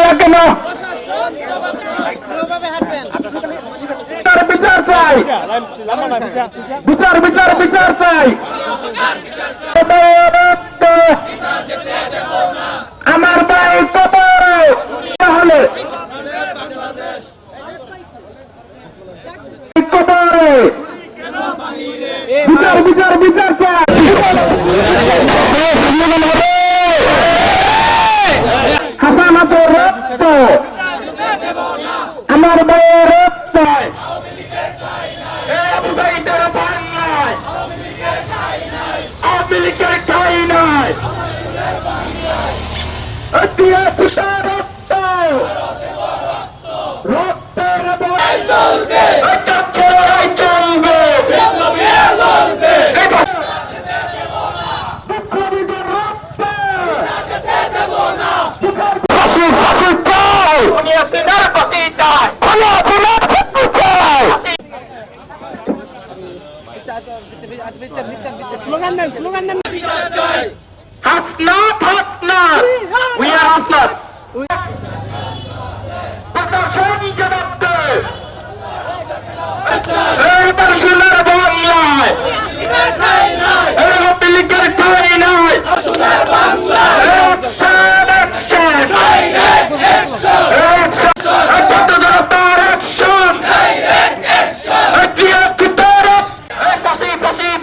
মামলা কেন বিচার চাই। বিচার বিচার বিচার চাই। আমার ভাই কবরে তাহলে? বিচার বিচার বিচার চাই হাসানাতের রক্ত আমার ভাইয়ের রক্ত এই আবু সাইদের বাংলায় আওয়ামী লীগের ঠাই নয় দিয়ে তুষার রক্ত। রক্তের বই চলবে চলবে বিপ্লবীদের রক্ত ফাঁসি ফাঁসি চাই দুনিয়ার ফাঁসি চাই দুনিয়ার ফাঁসি চাই স্লোগান দেন স্লোগান দেন। Hasnat Hasnat. We are Hasnat. এই বাংলায়।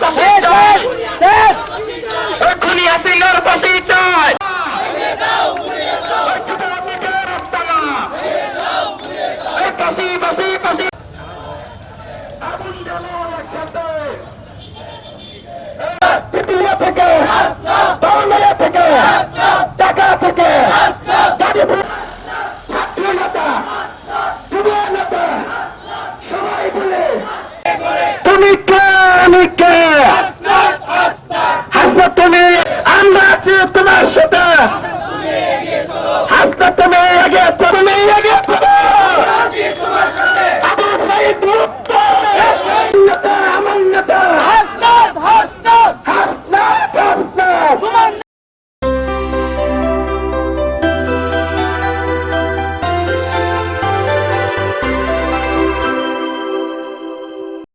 পাশে চাই এখনই হাসিনার পাশে চাই পাশে পাশে